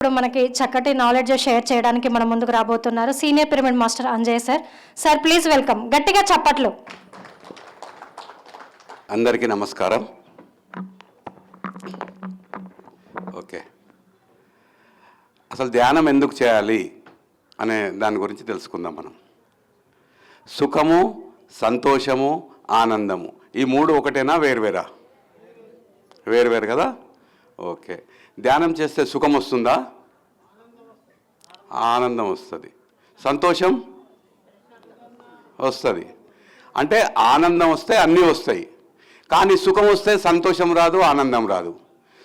ఇప్పుడు మనకి చక్కటి నాలెడ్జ్ షేర్ చేయడానికి మన ముందుకు రాబోతున్నారు. Senior pyramid master Anjay sir sir please welcome గట్టిగా చప్పట్లు. అందరికీ నమస్కారం. ఓకే. అసలు ధ్యానం ఎందుకు చేయాలి అనే దాని గురించి తెలుసుకుందాం మనం. సుఖము సంతోషము ఆనందము. ఈ మూడు ఒకటేనా వేరువేరా వేరువేరు కదా? ఓకే. ధ్యానం చేస్తే సుఖం వస్తుందా? ఆనందం వస్తుంది. సంతోషం వస్తుంది. అంటే ఆనందం వస్తే అన్నీ వస్తాయి. కానీ సుఖం వస్తే సంతోషం రాదు ఆనందం రాదు.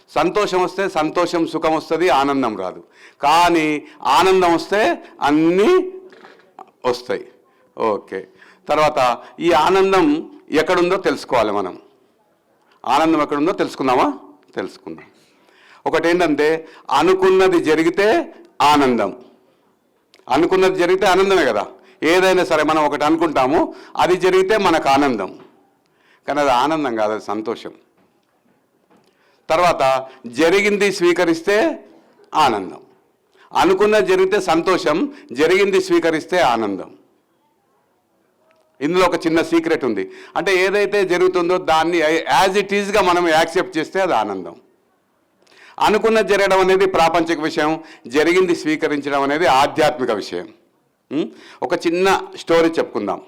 సంతోషం వస్తే సంతోషం సుఖం వస్తుంది ఆనందం రాదు. కానీ ఆనందం వస్తే అన్నీ వస్తాయి. ఓకే. తర్వాత ఈ ఆనందం ఎక్కడుందో తెలుసుకోవాలి మనం. ఆనందం ఎక్కడుందో తెలుసుకుందామా? తెలుసుకుందాం. ఒకటి ఏంటంటే అనుకున్నది జరిగితే ఆనందం. అనుకున్నది జరిగితే ఆనందమే కదా. ఏదైనా సరే మనం ఒకటి అనుకుంటాము అది జరిగితే మనకు ఆనందం. కానీ అది ఆనందం కాదు అది సంతోషం. తర్వాత జరిగింది స్వీకరిస్తే ఆనందం. అనుకున్నది జరిగితే సంతోషం జరిగింది స్వీకరిస్తే ఆనందం. ఇందులో ఒక చిన్న సీక్రెట్ ఉంది. అంటే ఏదైతే జరుగుతుందో దాన్ని యాజ్ ఇట్ ఈజ్గా మనం యాక్సెప్ట్ చేస్తే అది ఆనందం. అనుకున్నది జరగడం అనేది ప్రాపంచిక విషయం జరిగింది స్వీకరించడం అనేది ఆధ్యాత్మిక విషయం. ఒక చిన్న స్టోరీ చెప్పుకుందాం.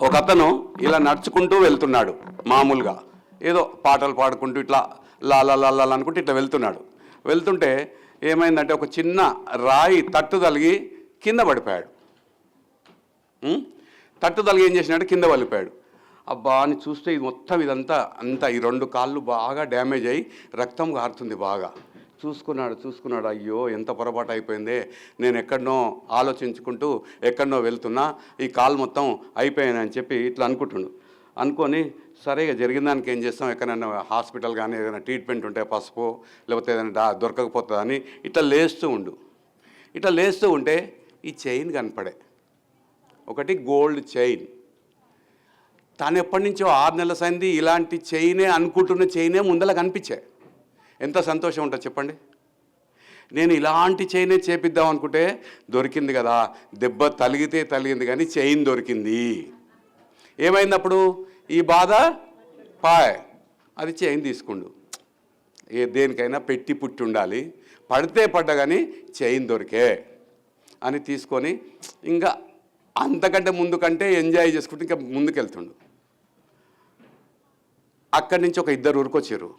ఒక అతను ఇలా నడుచుకుంటూ వెళ్తున్నాడు మామూలుగా. ఏదో పాటలు పాడుకుంటూ ఇట్లా లా లా అనుకుంటూ ఇట్లా వెళ్తున్నాడు. వెళ్తుంటే ఏమైందంటే ఒక చిన్న రాయి తట్టు తలిగి కింద పడిపోయాడు. తట్టు తలిగి ఏం చేసినాడు? కింద పడిపోయాడు. అబ్బా అని చూస్తే ఇది మొత్తం ఇదంతా అంతా ఈ రెండు కాళ్ళు బాగా డ్యామేజ్ అయ్యి రక్తం కారుతుంది బాగా. చూసుకున్నాడు చూసుకున్నాడు అయ్యో ఎంత పొరపాటు అయిపోయిందే. నేను ఎక్కడనో ఆలోచించుకుంటూ ఎక్కడనో వెళ్తున్నా ఈ కాలు మొత్తం అయిపోయానని చెప్పి ఇట్లా అనుకుంటుండు. అనుకొని సరే ఇక జరిగిన దానికి ఏం చేస్తాం? ఎక్కడైనా హాస్పిటల్ కానీ ఏదైనా ట్రీట్మెంట్ ఉంటే పసుపు లేకపోతే ఏదైనా డా దొరకకపోతుందని ఇట్లా లేస్తూ ఉండు. ఇట్లా లేస్తూ ఉంటే ఈ చైన్ కనపడే. ఒకటి గోల్డ్ చైన్. తాను ఎప్పటి నుంచో ఆరు నెలల సంది ఇలాంటి చైనే అనుకుంటున్న చైనే ముందల కనిపించే ఎంత సంతోషం ఉంటుంది చెప్పండి? నేను ఇలాంటి చైనే చేపిద్దాం అనుకుంటే దొరికింది కదా దెబ్బ తలిగితే తలిగింది కానీ చైన్ దొరికింది. ఏమైందప్పుడు? ఈ బాధ? పాయ్. అది చైన్ తీసుకుండు. ఏ దేనికైనా పెట్టి పుట్టి ఉండాలి. పడితే పడ్డ కానీ చైన్ దొరికే అని తీసుకొని ఇంకా అంతకంటే ముందు కంటే ఎంజాయ్ చేసుకుంటూ ఇంకా ముందుకెళ్తుండు. అక్కడి నుంచి ఒక ఇద్దరు ఊరికొచ్చారు.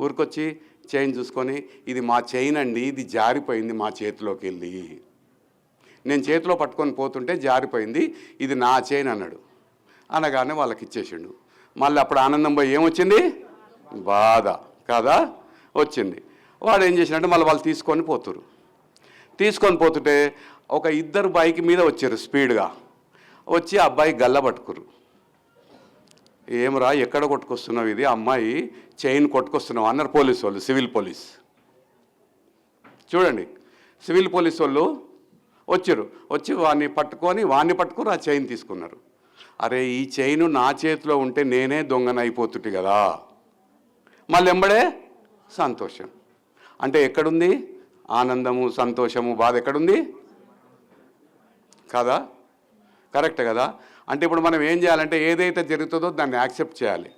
ఊరికొచ్చి చైన్ చూసుకొని ఇది మా చైన్ అండి ఇది జారిపోయింది మా చేతిలోకి వెళ్ళి నేను చేతిలో పట్టుకొని పోతుంటే జారిపోయింది ఇది నా చైన్ అన్నాడు. అనగానే వాళ్ళకి ఇచ్చేసిండు మళ్ళీ అప్పుడు ఆనందం పోయి ఏమొచ్చింది? బాధ కాదా? వచ్చింది. వాడు ఏం చేసినట్టు మళ్ళీ వాళ్ళు తీసుకొని పోతురు. తీసుకొని పోతుంటే ఒక ఇద్దరు బైక్ మీద వచ్చారు స్పీడ్గా. వచ్చి అబ్బాయి గల్ల పట్టుకురు ఏమరా ఎక్కడ కొట్టుకొస్తున్నావు ఇది? అమ్మాయి చైన్ కొట్టుకొస్తున్నావు అన్నారు పోలీసు వాళ్ళు సివిల్ పోలీస్. చూడండి సివిల్ పోలీస్ వాళ్ళు వచ్చారు. వచ్చి వాడిని పట్టుకొని వాడిని పట్టుకొని ఆ చైన్ తీసుకున్నారు. అరే ఈ చైన్ నా చేతిలో ఉంటే నేనే దొంగనైపోతుంది కదా. మళ్ళీ ఎంబడే? సంతోషం. అంటే ఎక్కడుంది? ఆనందము సంతోషము బాధ ఎక్కడుంది? కదా? కరెక్ట్ కదా? అంటే ఇప్పుడు మనం ఏం చేయాలంటే ఏదైతే జరుగుతుందో దాన్ని యాక్సెప్ట్ చేయాలి.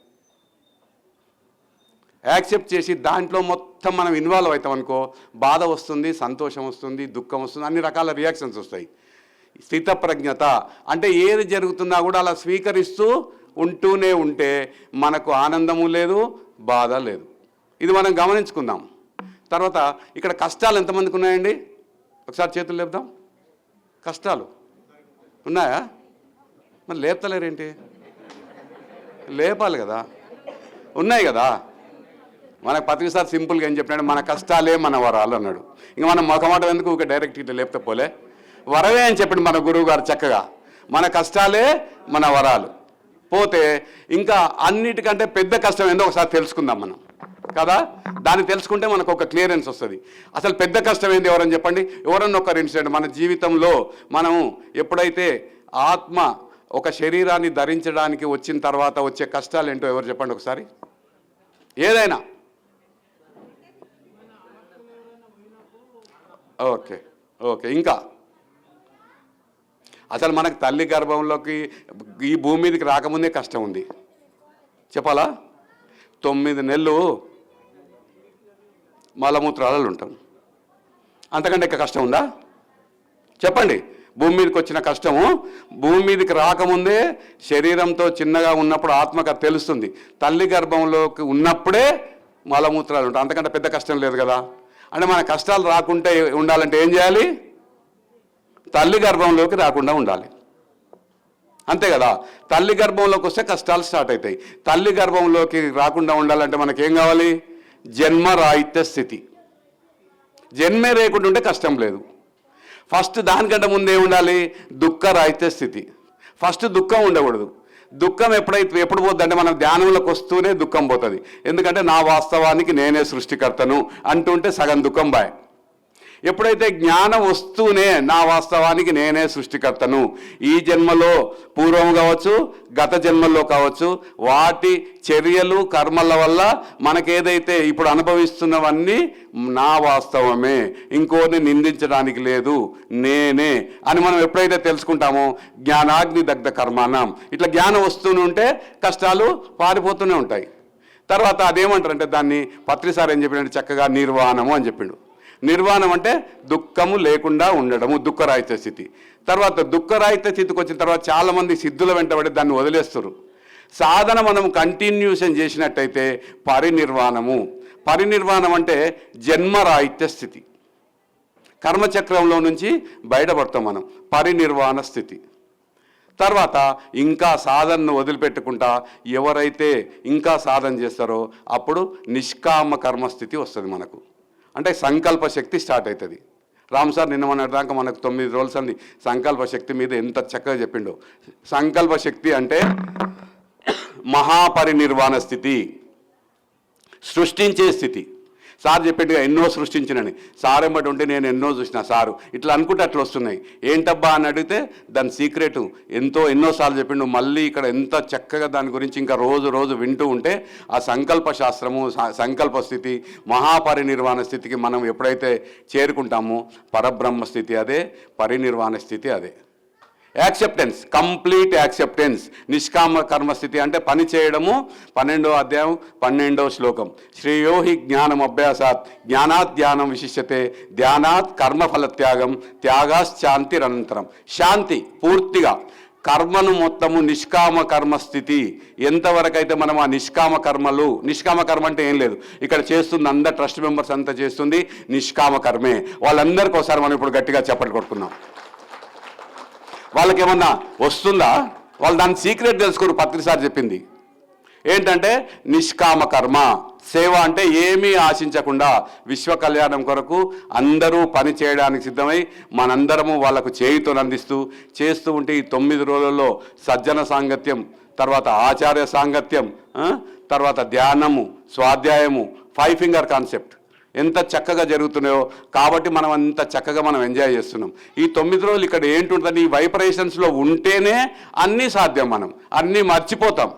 యాక్సెప్ట్ చేసి దాంట్లో మొత్తం మనం ఇన్వాల్వ్ అవుతాం అనుకో బాధ వస్తుంది సంతోషం వస్తుంది దుఃఖం వస్తుంది అన్ని రకాల రియాక్షన్స్ వస్తాయి. స్థితప్రజ్ఞత అంటే ఏది జరుగుతున్నా కూడా అలా స్వీకరిస్తూ ఉంటూనే ఉంటే మనకు ఆనందము లేదు బాధ లేదు. ఇది మనం గమనించుకుందాం. తర్వాత ఇక్కడ కష్టాలు ఎంతమందికి ఉన్నాయండి? ఒకసారి చేతులు లేపుదాం. కష్టాలు. ఉన్నాయా? మరి లేపుతలేరేంటి? లేపాలి కదా. ఉన్నాయి కదా. మనకు పతికిసారి సింపుల్గా ఏం చెప్పినాడు? మన కష్టాలే మన వరాలు అన్నాడు. ఇంకా మనం మొఖమాట ఎందుకు ఒక డైరెక్ట్ ఇట్లా లేపితే పోలే? వరవే అని చెప్పాడు మన గురువు గారు చక్కగా. మన కష్టాలే మన వరాలు. పోతే ఇంకా అన్నిటికంటే పెద్ద కష్టం ఏందో ఒకసారి తెలుసుకుందాం మనం. కదా? దాన్ని తెలుసుకుంటే మనకు ఒక క్లియరెన్స్ వస్తుంది. అసలు పెద్ద కష్టం ఏంది ఎవరని చెప్పండి? ఎవరన్నా ఒక ఇన్సిడెంట్ మన జీవితంలో మనము ఎప్పుడైతే ఆత్మ ఒక శరీరాన్ని ధరించడానికి వచ్చిన తర్వాత వచ్చే కష్టాలు ఏంటో ఎవరు చెప్పండి ఒకసారి? ఏదైనా. ఓకే ఓకే ఇంకా. అసలు మనకు తల్లి గర్భంలోకి ఈ భూమి మీదకి రాకముందే కష్టం ఉంది. చెప్పాలా? తొమ్మిది నెలలు మలమూత్రాలలో ఉంటాం. అంతకంటే ఇంకా కష్టం ఉందా? చెప్పండి. భూమి మీదకి వచ్చిన కష్టము భూమి మీదకి రాకముందే శరీరంతో చిన్నగా ఉన్నప్పుడు ఆత్మక తెలుస్తుంది. తల్లి గర్భంలోకి ఉన్నప్పుడే మలమూత్రాలు ఉంటాయి. అంతకంటే పెద్ద కష్టం లేదు కదా. అంటే మన కష్టాలు రాకుంటే ఉండాలంటే ఏం చేయాలి? తల్లి గర్భంలోకి రాకుండా ఉండాలి. అంతే కదా. తల్లి గర్భంలోకి వస్తే కష్టాలు స్టార్ట్ అవుతాయి. తల్లి గర్భంలోకి రాకుండా ఉండాలంటే మనకేం కావాలి? జన్మ రాహిత్య స్థితి. జన్మే లేకుండా ఉంటే కష్టం లేదు. ఫస్ట్ దానికంటే ముందే ఉండాలి దుఃఖ రాహిత్య స్థితి. ఫస్ట్ దుఃఖం ఉండకూడదు. దుఃఖం ఎప్పుడైతే ఎప్పుడు పోద్దంటే మనం ధ్యానంలోకి వస్తూనే దుఃఖం పోతుంది. ఎందుకంటే నా వాస్తవానికి నేనే సృష్టికర్తను అంటుంటే సగం దుఃఖం బాయ్. ఎప్పుడైతే జ్ఞానం వస్తూనే నా వాస్తవానికి నేనే సృష్టికర్తను ఈ జన్మలో పూర్వం కావచ్చు గత జన్మల్లో కావచ్చు వాటి చర్యలు కర్మల వల్ల మనకేదైతే ఇప్పుడు అనుభవిస్తున్నవన్నీ నా వాస్తవమే. ఇంకోని నిందించడానికి లేదు నేనే అని మనం ఎప్పుడైతే తెలుసుకుంటామో జ్ఞానాగ్ని దగ్ధ కర్మానం. ఇట్లా జ్ఞానం వస్తూనే ఉంటే కష్టాలు పారిపోతూనే ఉంటాయి. తర్వాత అదేమంటారంటే దాన్ని పత్రిసారి ఏం చెప్పినట్టు చక్కగా నిర్వాణము అని చెప్పిండు. నిర్వాణం అంటే దుఃఖము లేకుండా ఉండడము దుఃఖరాహిత స్థితి. తర్వాత దుఃఖరాహిత స్థితికి వచ్చిన తర్వాత చాలామంది సిద్ధుల వెంటబడి దాన్ని వదిలేస్తారు. సాధన మనం కంటిన్యూషన్ చేసినట్టయితే పరినిర్వాణము. పరినిర్వాణం అంటే జన్మరాహిత్య స్థితి. కర్మచక్రంలో నుంచి బయటపడతాం మనం. పరినిర్వాణ స్థితి. తర్వాత ఇంకా సాధనను వదిలిపెట్టుకుంటా ఎవరైతే ఇంకా సాధన చేస్తారో అప్పుడు నిష్కామ కర్మస్థితి వస్తుంది మనకు. అంటే సంకల్ప శక్తి స్టార్ట్ అవుతుంది రామ్ సార్ నిన్న మన దాకా మనకు తొమ్మిది రోజులు అంది సంకల్ప శక్తి మీద ఎంత చక్కగా చెప్పిండో. సంకల్ప శక్తి అంటే మహాపరినిర్వాణ స్థితి. సృష్టించే స్థితి. సార్ చెప్పేట్టుగా ఎన్నో సృష్టించినని. సార్ ఎంబటి ఉంటే నేను ఎన్నో చూసిన సారు. ఇట్లా అనుకుంటే అట్లా వస్తున్నాయి. ఏంటబ్బా అని అడిగితే దాని సీక్రెట్. ఎంతో ఎన్నోసార్లు చెప్పిండు. మళ్ళీ ఇక్కడ ఎంత చక్కగా దాని గురించి ఇంకా రోజు రోజు వింటూ ఉంటే ఆ సంకల్ప శాస్త్రము సంకల్ప స్థితి మహాపరినిర్వాణ స్థితికి మనం ఎప్పుడైతే చేరుకుంటామో పరబ్రహ్మ స్థితి అదే పరినిర్వాణ స్థితి అదే. యాక్సెప్టెన్స్ కంప్లీట్ యాక్సెప్టెన్స్ నిష్కామ కర్మస్థితి అంటే పని చేయడము పన్నెండో అధ్యాయం పన్నెండో శ్లోకం. శ్రేయోహి జ్ఞానం అభ్యాసాత్ జ్ఞానాత్ ధ్యానం విశిష్యతే ధ్యానాత్ కర్మఫల త్యాగం త్యాగాశ్చాంతిరనంతరం శాంతి పూర్తిగా. కర్మను మొత్తము నిష్కామ కర్మ స్థితి. ఎంతవరకైతే మనం ఆ నిష్కామ కర్మలు నిష్కామ కర్మ అంటే ఏం లేదు. ఇక్కడ చేస్తుంది అందరు ట్రస్ట్ మెంబర్స్ అంతా చేస్తుంది నిష్కామ కర్మే. వాళ్ళందరికీ ఒకసారి మనం ఇప్పుడు గట్టిగా చెప్పలు కొట్టుకున్నాం వాళ్ళకి ఏమన్నా వస్తుందా? వాళ్ళు దాని సీక్రెట్ తెలుసుకోరు పత్రిసారి చెప్పింది. ఏంటంటే నిష్కామ కర్మ. సేవ అంటే ఏమీ ఆశించకుండా విశ్వ కళ్యాణం కొరకు అందరూ పని చేయడానికి సిద్ధమై మనందరము వాళ్ళకు చేయితో అందిస్తూ చేస్తూ ఉంటే ఈ తొమ్మిది రోజుల్లో సజ్జన సాంగత్యం తర్వాత ఆచార్య సాంగత్యం తర్వాత ధ్యానము స్వాధ్యాయము ఫైవ్ ఫింగర్ కాన్సెప్ట్. ఎంత చక్కగా జరుగుతున్నాయో. కాబట్టి మనం అంత చక్కగా మనం ఎంజాయ్ చేస్తున్నాం. ఈ తొమ్మిది రోజులు ఇక్కడ ఏంటుంటుంది? ఈ వైబ్రేషన్స్లో ఉంటేనే అన్నీ సాధ్యం మనం. అన్నీ మర్చిపోతాం.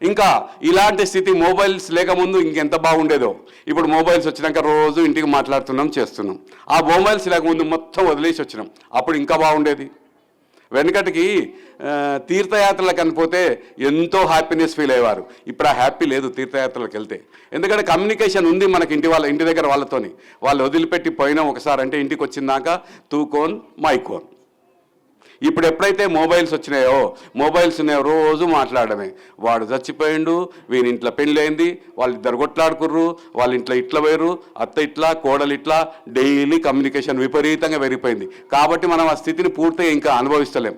ఇంకా ఇలాంటి స్థితి మొబైల్స్ లేకముందు ఇంకెంత బాగుండేదో. ఇప్పుడు మొబైల్స్ వచ్చినాక రోజు ఇంటికి మాట్లాడుతున్నాం చేస్తున్నాం. ఆ మొబైల్స్ లేకముందు మొత్తం వదిలేసి వచ్చినాం. అప్పుడు ఇంకా బాగుండేది. వెనకటికి తీర్థయాత్రలకు అనిపోతే ఎంతో హ్యాపీనెస్ ఫీల్ అయ్యేవారు. ఇప్పుడు ఆ హ్యాపీ లేదు తీర్థయాత్రలకు వెళ్తే. ఎందుకంటే కమ్యూనికేషన్ ఉంది మనకి ఇంటి వాళ్ళ ఇంటి దగ్గర వాళ్ళతోని. వాళ్ళు వదిలిపెట్టి పోయినా ఒకసారి అంటే ఇంటికి వచ్చిందాక తూకోన్ మైకోన్ ఇప్పుడు ఎప్పుడైతే మొబైల్స్ వచ్చినాయో మొబైల్స్ ఉన్నాయో రోజు మాట్లాడమే. వాడు చచ్చిపోయిండు వీని ఇంట్లో పెళ్ళైంది వాళ్ళిద్దరు కొట్లాడుకుర్రు వాళ్ళ ఇంట్లో ఇట్లా వేరు అత్త ఇట్లా కోడలు ఇట్లా డైలీ కమ్యూనికేషన్ విపరీతంగా పెరిగిపోయింది. కాబట్టి మనం ఆ స్థితిని పూర్తిగా ఇంకా అనుభవిస్తలేం.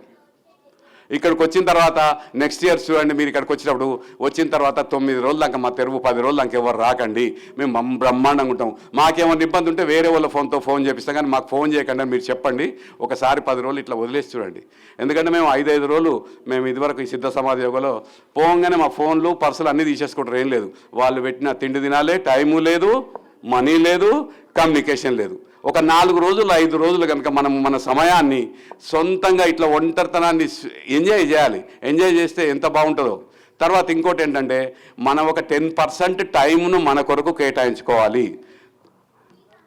ఇక్కడికి వచ్చిన తర్వాత నెక్స్ట్ ఇయర్ చూడండి మీరు ఇక్కడికి వచ్చినప్పుడు వచ్చిన తర్వాత తొమ్మిది రోజులు దాకా మా తెరువు పది రోజులు దాకా ఎవరు రాకండి. మేము బ్రహ్మాండంగా ఉంటాం. మాకేమైనా ఇబ్బంది ఉంటే వేరే వాళ్ళ ఫోన్తో ఫోన్ చేపిస్తాం కానీ మాకు ఫోన్ చేయకుండా మీరు చెప్పండి. ఒకసారి పది రోజులు ఇట్లా వదిలేసి చూడండి. ఎందుకంటే మేము ఐదైదు రోజులు మేము ఇదివరకు ఈ సిద్ధ సమాధి యోగలో పోగానే మా ఫోన్లు పర్సులు అన్నీ తీసేసుకుంటారు. ఏం లేదు. వాళ్ళు పెట్టిన తిండి తినాలే టైము లేదు మనీ లేదు కమ్యూనికేషన్ లేదు. ఒక నాలుగు రోజులు ఐదు రోజులు కనుక మనం మన సమయాన్ని సొంతంగా ఇట్లా ఒంటరితనాన్ని ఎంజాయ్ చేయాలి. ఎంజాయ్ చేస్తే ఎంత బాగుంటుందో. తర్వాత ఇంకోటి ఏంటంటే మనం ఒక టెన్ పర్సెంట్ టైంను మన కొరకు కేటాయించుకోవాలి.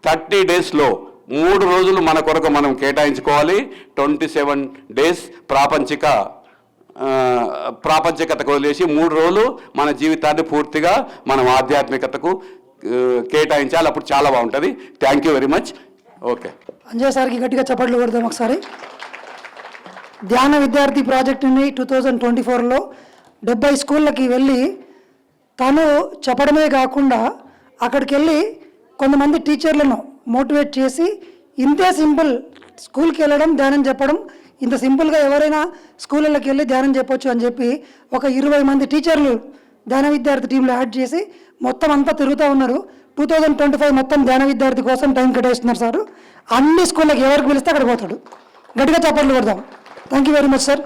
థర్టీ డేస్లో మూడు రోజులు మన కొరకు మనం కేటాయించుకోవాలి. ట్వంటీ సెవెన్ డేస్ ప్రాపంచిక ప్రాపంచికతకు వదిలేసి మూడు రోజులు మన జీవితాన్ని పూర్తిగా మనం ఆధ్యాత్మికతకు కేటాయించాలి. అప్పుడు చాలా బాగుంటుంది. Thank you very much okay. Anjay సార్కి గట్టిగా చప్పట్లు కొడదాం ఒకసారి. ధ్యాన విద్యార్థి ప్రాజెక్టుని టూ థౌజండ్ ట్వంటీ ఫోర్లో డెబ్బై స్కూళ్ళకి వెళ్ళి తను చెప్పడమే కాకుండా అక్కడికి వెళ్ళి కొంతమంది టీచర్లను మోటివేట్ చేసి ఇంతే సింపుల్ స్కూల్కి వెళ్ళడం ధ్యానం చెప్పడం ఇంత సింపుల్గా ఎవరైనా స్కూళ్ళకి వెళ్ళి ధ్యానం చెప్పొచ్చు అని చెప్పి ఒక ఇరవై మంది టీచర్లు ధ్యాన విద్యార్థి టీంలో యాడ్ చేసి మొత్తం అంతా తిరుగుతూ ఉన్నారు. టూ థౌజండ్ ట్వంటీ ఫైవ్ మొత్తం ధ్యాన విద్యార్థి కోసం టైం కేటాయిస్తున్నారు సార్. అన్ని స్కూళ్ళకి ఎవరికి పిలిస్తే అక్కడ పోతాడు. గట్టిగా చప్పట్లు కొడదాం. Thank you very much sir